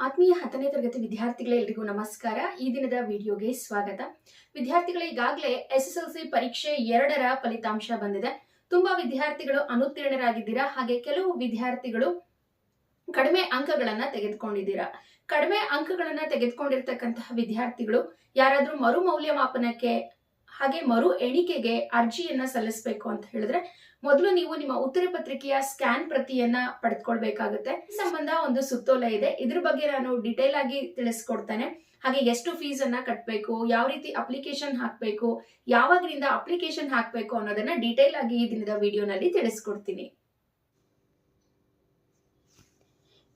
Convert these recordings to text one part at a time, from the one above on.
ಆತ್ಮೀಯ ಹತ್ತನೇ ತರಗತಿ ವಿದ್ಯಾರ್ಥಿಗಳೇ ಎಲ್ರಿಗೂ ನಮಸ್ಕಾರ. ಈ ದಿನದ ವಿಡಿಯೋಗೆ ಸ್ವಾಗತ. ವಿದ್ಯಾರ್ಥಿಗಳೇ, ಈಗಾಗಲೇ ಎಸ್ ಎಸ್ ಎಲ್ ಸಿ ಪರೀಕ್ಷೆ ಎರಡರ ಫಲಿತಾಂಶ ಬಂದಿದೆ. ತುಂಬಾ ವಿದ್ಯಾರ್ಥಿಗಳು ಅನುತ್ತೀರ್ಣರಾಗಿದ್ದೀರಾ? ಹಾಗೆ ಕೆಲವು ವಿದ್ಯಾರ್ಥಿಗಳು ಕಡಿಮೆ ಅಂಕಗಳನ್ನ ತೆಗೆದುಕೊಂಡಿದ್ದೀರಾ? ಕಡಿಮೆ ಅಂಕಗಳನ್ನ ತೆಗೆದುಕೊಂಡಿರ್ತಕ್ಕಂತಹ ವಿದ್ಯಾರ್ಥಿಗಳು ಯಾರಾದ್ರೂ ಮರು ಮೌಲ್ಯಮಾಪನಕ್ಕೆ ಹಾಗೆ ಮರು ಎಣಿಕೆಗೆ ಅರ್ಜಿಯನ್ನ ಸಲ್ಲಿಸಬೇಕು ಅಂತ ಹೇಳಿದ್ರೆ ಮೊದಲು ನೀವು ನಿಮ್ಮ ಉತ್ತರ ಪತ್ರಿಕೆಯ ಸ್ಕ್ಯಾನ್ ಪ್ರತಿಯನ್ನ ಪಡೆದುಕೊಳ್ಬೇಕಾಗುತ್ತೆ ಈ ಸಂಬಂಧ ಒಂದು ಸುತ್ತೋಲೆ ಇದೆ. ಇದ್ರ ಬಗ್ಗೆ ನಾನು ಡಿಟೇಲ್ ಆಗಿ ತಿಳಿಸ್ಕೊಡ್ತೇನೆ. ಹಾಗೆ ಎಷ್ಟು ಫೀಸ್ ಅನ್ನ ಕಟ್ಟಬೇಕು ಯಾವ ರೀತಿ ಅಪ್ಲಿಕೇಶನ್ ಹಾಕಬೇಕು, ಯಾವಾಗ್ರಿಂದ ಅಪ್ಲಿಕೇಶನ್ ಹಾಕಬೇಕು ಅನ್ನೋದನ್ನ ಡೀಟೇಲ್ ಆಗಿ ಈ ದಿನದ ವಿಡಿಯೋನಲ್ಲಿ ತಿಳಿಸ್ಕೊಡ್ತೀನಿ.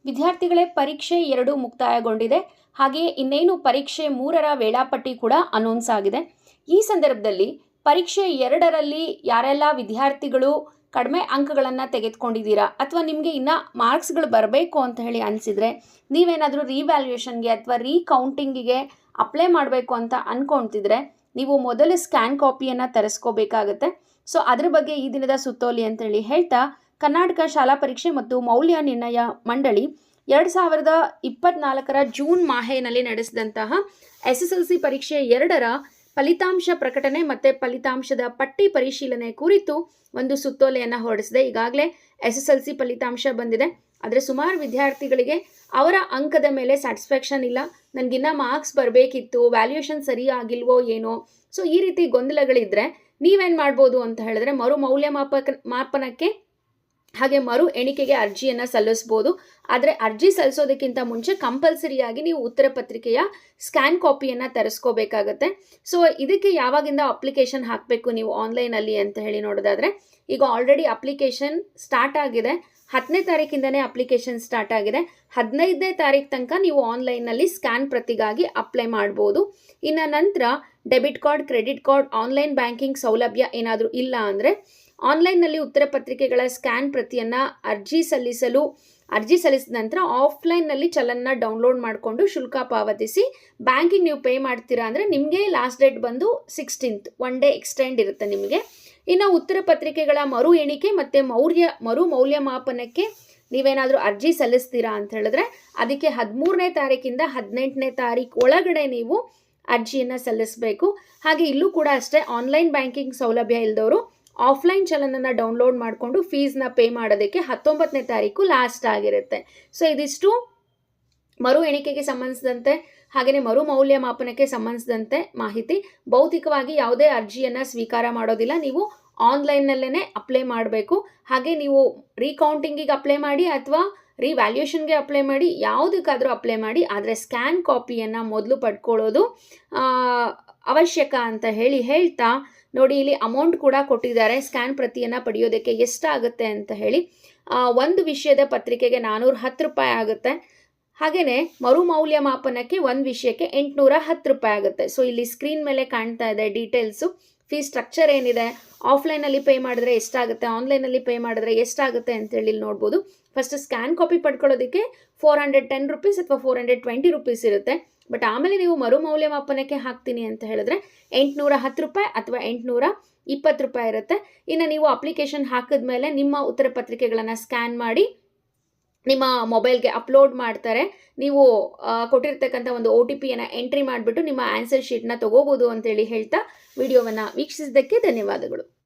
ವಿದ್ಯಾರ್ಥಿಗಳೇ, ಪರೀಕ್ಷೆ ಎರಡು ಮುಕ್ತಾಯಗೊಂಡಿದೆ. ಹಾಗೆಯೇ ಇನ್ನೇನು ಪರೀಕ್ಷೆ ಮೂರರ ವೇಳಾಪಟ್ಟಿ ಕೂಡ ಅನೌನ್ಸ್ ಆಗಿದೆ. ಈ ಸಂದರ್ಭದಲ್ಲಿ ಪರೀಕ್ಷೆ ಎರಡರಲ್ಲಿ ಯಾರೆಲ್ಲ ವಿದ್ಯಾರ್ಥಿಗಳು ಕಡಿಮೆ ಅಂಕಗಳನ್ನು ತೆಗೆದುಕೊಂಡಿದ್ದೀರಾ ಅಥವಾ ನಿಮಗೆ ಇನ್ನೂ ಮಾರ್ಕ್ಸ್ಗಳು ಬರಬೇಕು ಅಂತ ಹೇಳಿ ಅನಿಸಿದರೆ ನೀವೇನಾದರೂ ರೀವ್ಯಾಲ್ಯೂಯೇಷನ್ಗೆ ಅಥವಾ ರೀಕೌಂಟಿಂಗಿಗೆ ಅಪ್ಲೈ ಮಾಡಬೇಕು ಅಂತ ಅಂದ್ಕೊಳ್ತಿದ್ರೆ ನೀವು ಮೊದಲು ಸ್ಕ್ಯಾನ್ ಕಾಪಿಯನ್ನು ತರಿಸ್ಕೋಬೇಕಾಗತ್ತೆ. ಸೊ, ಅದ್ರ ಬಗ್ಗೆ ಈ ದಿನದ ಸುತ್ತೋಲಿ ಅಂತೇಳಿ ಹೇಳ್ತಾ ಕರ್ನಾಟಕ ಶಾಲಾ ಪರೀಕ್ಷೆ ಮತ್ತು ಮೌಲ್ಯ ನಿರ್ಣಯ ಮಂಡಳಿ ಎರಡು ಸಾವಿರದ ಇಪ್ಪತ್ನಾಲ್ಕರ ಜೂನ್ ಮಾಹೆಯಲ್ಲಿ ನಡೆಸಿದಂತಹ ಎಸ್ ಎಸ್ ಎಲ್ ಸಿ ಪರೀಕ್ಷೆ ಎರಡರ ಫಲಿತಾಂಶ ಪ್ರಕಟಣೆ ಮತ್ತು ಫಲಿತಾಂಶದ ಪಟ್ಟಿ ಪರಿಶೀಲನೆ ಕುರಿತು ಒಂದು ಸುತ್ತೋಲೆಯನ್ನು ಹೊರಡಿಸಿದೆ. ಈಗಾಗಲೇ ಎಸ್ ಎಸ್ ಎಲ್ ಸಿ ಫಲಿತಾಂಶ ಬಂದಿದೆ. ಆದರೆ ಸುಮಾರು ವಿದ್ಯಾರ್ಥಿಗಳಿಗೆ ಅವರ ಅಂಕದ ಮೇಲೆ ಸ್ಯಾಟಿಸ್ಫ್ಯಾಕ್ಷನ್ ಇಲ್ಲ. ನನಗಿನ್ನ ಮಾರ್ಕ್ಸ್ ಬರಬೇಕಿತ್ತು ವ್ಯಾಲ್ಯೂಯೇಷನ್ ಸರಿಯಾಗಿಲ್ವೋ ಏನೋ. ಸೊ ಈ ರೀತಿ ಗೊಂದಲಗಳಿದ್ದರೆ ನೀವೇನು ಮಾಡ್ಬೋದು ಅಂತ ಹೇಳಿದ್ರೆ ಮರು ಮೌಲ್ಯಮಾಪಕ ಮಾಪನಕ್ಕೆ ಹಾಗೆ ಮರು ಎಣಿಕೆಗೆ ಅರ್ಜಿಯನ್ನು ಸಲ್ಲಿಸ್ಬೋದು. ಆದರೆ ಅರ್ಜಿ ಸಲ್ಲಿಸೋದಕ್ಕಿಂತ ಮುಂಚೆ ಕಂಪಲ್ಸರಿಯಾಗಿ ನೀವು ಉತ್ತರ ಪತ್ರಿಕೆಯ ಸ್ಕ್ಯಾನ್ ಕಾಪಿಯನ್ನು ತರಿಸ್ಕೋಬೇಕಾಗತ್ತೆ. ಸೊ ಇದಕ್ಕೆ ಯಾವಾಗಿಂದ ಅಪ್ಲಿಕೇಶನ್ ಹಾಕಬೇಕು ನೀವು ಆನ್ಲೈನಲ್ಲಿ ಅಂತ ಹೇಳಿ ನೋಡೋದಾದರೆ, ಈಗ ಆಲ್ರೆಡಿ ಅಪ್ಲಿಕೇಶನ್ ಸ್ಟಾರ್ಟ್ ಆಗಿದೆ. ಹತ್ತನೇ ತಾರೀಕಿಂದನೇ ಅಪ್ಲಿಕೇಶನ್ ಸ್ಟಾರ್ಟ್ ಆಗಿದೆ. ಹದಿನೈದನೇ ತಾರೀಕು ತನಕ ನೀವು ಆನ್ಲೈನ್ನಲ್ಲಿ ಸ್ಕ್ಯಾನ್ ಪ್ರತಿಗಾಗಿ ಅಪ್ಲೈ ಮಾಡ್ಬೋದು. ಇನ್ನು ನಂತರ debit card, credit card, online banking ಸೌಲಭ್ಯ ಏನಾದರೂ ಇಲ್ಲ ಅಂದರೆ ಆನ್ಲೈನ್ನಲ್ಲಿ ಉತ್ತರ ಪತ್ರಿಕೆಗಳ ಸ್ಕ್ಯಾನ್ ಪ್ರತಿಯನ್ನು ಅರ್ಜಿ ಸಲ್ಲಿಸಲು, ಅರ್ಜಿ ಸಲ್ಲಿಸಿದ ನಂತರ ಆಫ್ಲೈನ್ನಲ್ಲಿ ಚಲನ್ನ ಡೌನ್ಲೋಡ್ ಮಾಡಿಕೊಂಡು ಶುಲ್ಕ ಪಾವತಿಸಿ ಬ್ಯಾಂಕಿಗೆ ನೀವು ಪೇ ಮಾಡ್ತೀರಾ ಅಂದರೆ ನಿಮಗೆ ಲಾಸ್ಟ್ ಡೇಟ್ ಬಂದು ಸಿಕ್ಸ್ಟೀನ್ತ್, ಒನ್ ಡೇ ಎಕ್ಸ್ಟೆಂಡ್ ಇರುತ್ತೆ ನಿಮಗೆ. ಇನ್ನು ಉತ್ತರ ಪತ್ರಿಕೆಗಳ ಮರು ಎಣಿಕೆ ಮತ್ತು ಮೌರ್ಯ, ಮರು ಮೌಲ್ಯಮಾಪನಕ್ಕೆ ನೀವೇನಾದರೂ ಅರ್ಜಿ ಸಲ್ಲಿಸ್ತೀರಾ ಅಂತ ಹೇಳಿದ್ರೆ ಅದಕ್ಕೆ ಹದಿಮೂರನೇ ತಾರೀಕಿಂದ ಹದಿನೆಂಟನೇ ತಾರೀಕು ಒಳಗಡೆ ನೀವು ಅರ್ಜಿಯನ್ನು ಸಲ್ಲಿಸಬೇಕು. ಹಾಗೆ ಇಲ್ಲೂ ಕೂಡ ಅಷ್ಟೇ ಆನ್ಲೈನ್ ಬ್ಯಾಂಕಿಂಗ್ ಸೌಲಭ್ಯ ಇಲ್ಲದವರು ಆಫ್ಲೈನ್ ಚಲನನ್ನು ಡೌನ್ಲೋಡ್ ಮಾಡಿಕೊಂಡು ಫೀಸ್ನ ಪೇ ಮಾಡೋದಕ್ಕೆ ಹತ್ತೊಂಬತ್ತನೇ ತಾರೀಕು ಲಾಸ್ಟ್ ಆಗಿರುತ್ತೆ. ಸೊ ಇದಿಷ್ಟು ಮರು ಎಣಿಕೆಗೆ ಸಂಬಂಧಿಸಿದಂತೆ ಹಾಗೆಯೇ ಮರು ಮೌಲ್ಯಮಾಪನಕ್ಕೆ ಸಂಬಂಧಿಸಿದಂತೆ ಮಾಹಿತಿ. ಭೌತಿಕವಾಗಿ ಯಾವುದೇ ಅರ್ಜಿಯನ್ನು ಸ್ವೀಕಾರ ಮಾಡೋದಿಲ್ಲ. ನೀವು ಆನ್ಲೈನ್ನಲ್ಲೇ ಅಪ್ಲೈ ಮಾಡಬೇಕು. ಹಾಗೆ ನೀವು ರೀಕೌಂಟಿಂಗಿಗೆ ಅಪ್ಲೈ ಮಾಡಿ ಅಥವಾ ರಿವ್ಯಾಲ್ಯೂಷನ್ಗೆ ಅಪ್ಲೈ ಮಾಡಿ, ಯಾವುದಕ್ಕಾದರೂ ಅಪ್ಲೈ ಮಾಡಿ, ಆದರೆ ಸ್ಕ್ಯಾನ್ ಕಾಪಿಯನ್ನು ಮೊದಲು ಪಡ್ಕೊಳ್ಳೋದು ಅವಶ್ಯಕ ಅಂತ ಹೇಳಿ ಹೇಳ್ತಾ ನೋಡಿ, ಇಲ್ಲಿ ಅಮೌಂಟ್ ಕೂಡ ಕೊಟ್ಟಿದ್ದಾರೆ. ಸ್ಕ್ಯಾನ್ ಪ್ರತಿಯನ್ನು ಪಡೆಯೋದಕ್ಕೆ ಎಷ್ಟಾಗುತ್ತೆ ಅಂತ ಹೇಳಿ ಒಂದು ವಿಷಯದ ಪತ್ರಿಕೆಗೆ ನಾನ್ನೂರ ಹತ್ತು ರೂಪಾಯಿ ಆಗುತ್ತೆ. ಹಾಗೆಯೇ ಮರು ಮೌಲ್ಯಮಾಪನಕ್ಕೆ ಒಂದು ವಿಷಯಕ್ಕೆ ಎಂಟುನೂರ ಹತ್ತು ರೂಪಾಯಿ ಆಗುತ್ತೆ. ಸೊ ಇಲ್ಲಿ ಸ್ಕ್ರೀನ್ ಮೇಲೆ ಕಾಣ್ತಾ ಇದೆ ಡೀಟೇಲ್ಸು ಫೀಸ್ ಸ್ಟ್ರಕ್ಚರ್ ಏನಿದೆ? ಆಫ್ಲೈನಲ್ಲಿ ಪೇ ಮಾಡಿದ್ರೆ ಎಷ್ಟಾಗುತ್ತೆ? ಆನ್ಲೈನಲ್ಲಿ ಪೇ ಮಾಡಿದ್ರೆ ಎಷ್ಟಾಗುತ್ತೆ ಅಂತೇಳಿ ನೋಡ್ಬೋದು. ಫಸ್ಟ್ ಸ್ಕ್ಯಾನ್ ಕಾಪಿ ಪಡ್ಕೊಳ್ಳೋದಕ್ಕೆ ಫೋರ್ ಹಂಡ್ರೆಡ್ ಟೆನ್ ರುಪೀಸ್ ಅಥವಾ ಫೋರ್ ಹಂಡ್ರೆಡ್ ಟ್ವೆಂಟಿ ರುಪೀಸ್ ಇರುತ್ತೆ. ಬಟ್ ಆಮೇಲೆ ನೀವು ಮರು ಮೌಲ್ಯಮಾಪನಕ್ಕೆ ಹಾಕ್ತೀನಿ ಅಂತ ಹೇಳಿದ್ರೆ ಎಂಟುನೂರ ಹತ್ತು ರೂಪಾಯಿ ಅಥವಾ ಎಂಟುನೂರ ಇಪ್ಪತ್ತು ರೂಪಾಯಿ ಇರುತ್ತೆ. ಇನ್ನು ನೀವು ಅಪ್ಲಿಕೇಶನ್ ಹಾಕಿದ ಮೇಲೆ ನಿಮ್ಮ ಉತ್ತರ ಪತ್ರಿಕೆಗಳನ್ನು ಸ್ಕ್ಯಾನ್ ಮಾಡಿ ನಿಮ್ಮ ಮೊಬೈಲ್ಗೆ ಅಪ್ಲೋಡ್ ಮಾಡ್ತಾರೆ. ನೀವು ಕೊಟ್ಟಿರ್ತಕ್ಕಂಥ ಒಂದು ಒ ಟಿ ಪಿಯನ್ನು ಎಂಟ್ರಿ ಮಾಡಿಬಿಟ್ಟು ನಿಮ್ಮ ಆನ್ಸರ್ ಶೀಟ್ನ ತೊಗೋಬೋದು ಅಂತೇಳಿ ಹೇಳ್ತಾ ವಿಡಿಯೋವನ್ನು ವೀಕ್ಷಿಸಿದ್ದಕ್ಕೆ ಧನ್ಯವಾದಗಳು.